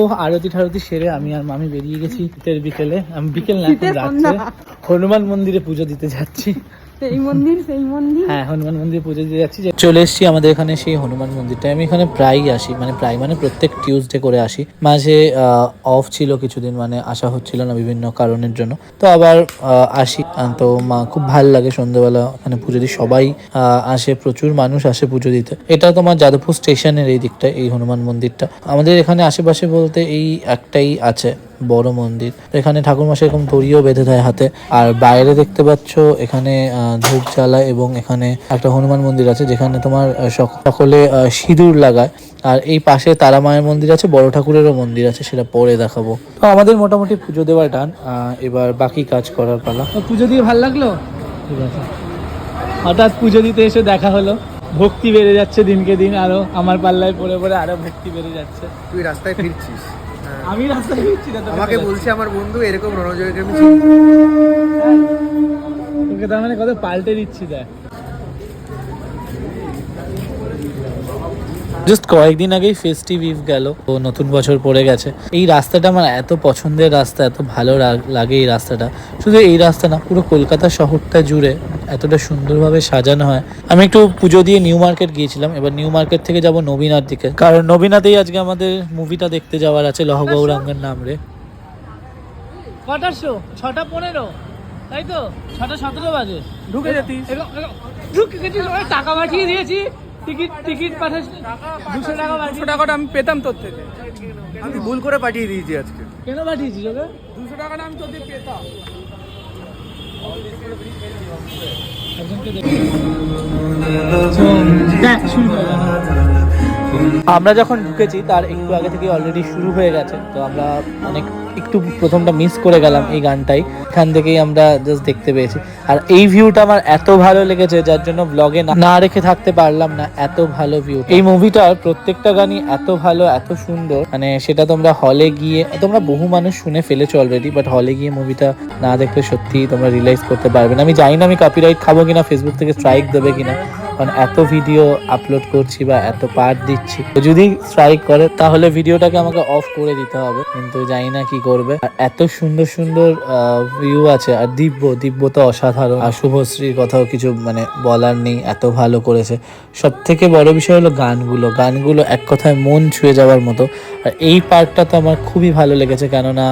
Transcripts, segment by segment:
তো আরতি ঠারতি সেরে আমি আর মামি বেরিয়ে গেছি শীতের বিকেলে। আমি বিকেল না এখন রাত্রে হনুমান মন্দিরে পুজো দিতে যাচ্ছি। সেই মন্দির সেই মন্দির। হ্যাঁ হনুমান মন্দিরে পুজো দিতে যাচ্ছি। চলে এসেছি আমাদের এখানে সেই হনুমান মন্দিরটা আমি এখানে প্রায়ই আসি মানে প্রায় মানে প্রত্যেক টিউসডে করে আসি। মাঝে অফ ছিল কিছুদিন মানে আসা হচ্ছিল না বিভিন্ন কারণের জন্য। তো আবার আসি। তো মা খুব ভালো লাগে সন্ধ্যেবেলা এখানে পুজো দিই। সবাই আসে প্রচুর মানুষ আসে পুজো দিতে। এটা তোমার যাদবপুর স্টেশনের এই দিকটা এই হনুমান মন্দিরটা। আমাদের এখানে আশেপাশে বলতে এই একটাই আছে বড় মন্দির। এখানে ঠাকুরমশাই এরকম দড়িও বেঁধে দেয় হাতে। আর বাইরে দেখতে পাচ্ছ এখানে ধূপ জ্বালায় এবং এখানে একটা হনুমান মন্দির আছে যেখানে তোমার সকলে সিঁদুর লাগায়। আর এই পাশে তারা মায়ের মন্দির আছে বড় ঠাকুরেরও মন্দির আছে সেটা পরে দেখাবো। তো আমাদের মোটামুটি পুজো দেওয়ার টান এবার বাকি কাজ করার পালা। পুজো দিয়ে ভালো লাগল? ঠিক আছে। হঠাৎ পুজো দিতে এসে দেখা হলো। ভক্তি বেড়ে যাচ্ছে দিনকে দিন আরও আমার পাল্লায় পড়ে পড়ে আরও ভক্তি বেড়ে যাচ্ছে। তুই রাস্তায় ফিরছিস। আমি রাস্তায় ফিরছি না আমাকে বলছি বলছে আমার বন্ধু এরকম রণজয়কে আমি তোকে তার মানে কত পাল্টে দিচ্ছি দেখ। জাস্ট কয়েকদিন আগেই ফেস্টিভ ইভ গেল তো নতুন বছর পড়ে গেছে। এই রাস্তাটা আমার এত পছন্দের রাস্তা এত ভালো লাগে এই রাস্তাটা। শুধু এই রাস্তা না পুরো কলকাতা শহরটা জুড়ে এতটা সুন্দরভাবে সাজানো হয়। আমি একটু পুজো দিয়ে নিউ মার্কেট গিয়েছিলাম এবার নিউ মার্কেট থেকে যাব নবীনার দিকে। কারণ নবীনাতেই আজকে আমাদের মুভিটা দেখতে যাওয়ার আছে লহ গৌরাঙ্গের নাম রে। কটার শো ছটা পনেরো। তাই তো? ছটা সতেরো বাজে। ঢুকে যেতিস। ওরা টাকা পাঠিয়ে দিয়েছি। টিকিট টিকিট পাঠাস দুশো টাকা দুশো টাকাটা আমি পেতাম তোর থেকে। আমি ভুল করে পাঠিয়ে দিয়েছি আজকে। কেন পাঠিয়েছিস ওকে? দুশো টাকাটা আমি তোর থেকে পেতাম। একজনকে দেখ শুরু গেছে। আমরা যখন ঢুকেছি, তার একটু আগে থেকে অলরেডি শুরু হয়ে গেছে। তো আমরা অনেক, একটু প্রথমটা মিস করে গেলাম এই গানটাই। এখান থেকেই আমরা জাস্ট দেখতে পেয়েছি। আর এই ভিউটা আমার এত ভালো লেগেছে, যার জন্য ব্লগে না রেখে থাকতে পারলাম না, এত ভালো ভিউ এই মুভিটার প্রত্যেকটা গানই এত ভালো, এত সুন্দর। মানে সেটা তোমরা হলে গিয়ে, তোমরা বহু মানুষ শুনে ফেলেছো অলরেডি বাট হলে গিয়ে মুভিটা না দেখলে সত্যি তোমরা রিয়েলাইজ করতে পারবে না। আমি জানি না আমি কপিরাইট খাব কিনা ফেসবুক থেকে স্ট্রাইক দেবে কিনা। কারণ এত ভিডিও আপলোড করছি বা এত পার্ট দিচ্ছি যদি স্ট্রাইক করে, তাহলে ভিডিওটাকে আমাকে অফ করে দিতে হবে। কিন্তু জানি না কি করবে। আর এত সুন্দর সুন্দর ভিউ আছে। আর দিব্য দিব্য তো অসাধারণ। আর শুভশ্রীর কথাও কিছু মানে বলার নেই, এত ভালো করেছে। সব থেকে বড় বিষয় হলো গানগুলো। গানগুলো এক কথায় মন ছুঁয়ে যাওয়ার মতো। আর এই পার্টটা তো আমার খুবই ভালো লেগেছে। কেননা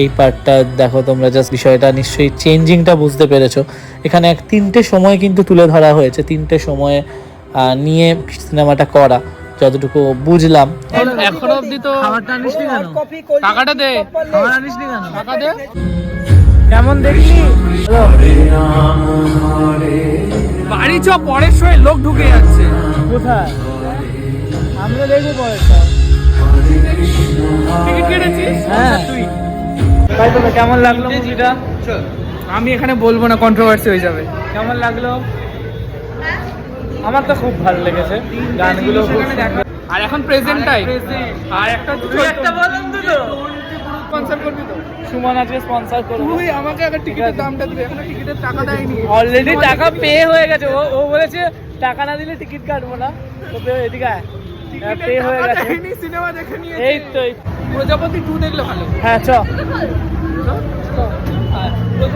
এই পার্টটা দেখো তোমরা জাস্ট বিষয়টা নিশ্চয়ই চেঞ্জিংটা বুঝতে পেরেছ। এখানে এক তিনটে সময় কিন্তু তুলে ধরা হয়েছে তিনটে সময়ে নিয়ে সিনেমাটা করা যতটুকু বুঝলাম। এখনও অব্দি তো খাবারটা আনিস নি কেন? টাকাটা দে। খাবার আনিস নি কেন? টাকা দে। কেমন দেখলি? বাড়ি চ পরের সময় লোক ঢুকে যাচ্ছে। কোথায়? আমরা দেখব তাই তো কেমন লাগল মুভিটা আমি এখানে বলব না কন্ট্রোভার্সি হয়ে যাবে। কেমন লাগল? আমার তো খুব ভালো লেগেছে গানগুলো আর এখন প্রেজেন্ট টাইম আর একটা তুই একটা বলুন দুটো স্পন্সর করবি তো? সুমন আজকে স্পন্সর করব তুই আমাকে আগে টিকিটের দামটা দিবি এখনও টিকিটের টাকা দেয়নি। অলরেডি টাকা পে হয়ে গেছে। ও ও বলেছে টাকা না দিলে টিকিট কাটবো না। তো এদিকে আয়। পে হয়ে গেছে। সিনেমা দেখে নিয়ে এই তো এই- প্রজাপতি টু দেখলে ভালো। হ্যাঁ চ। তো?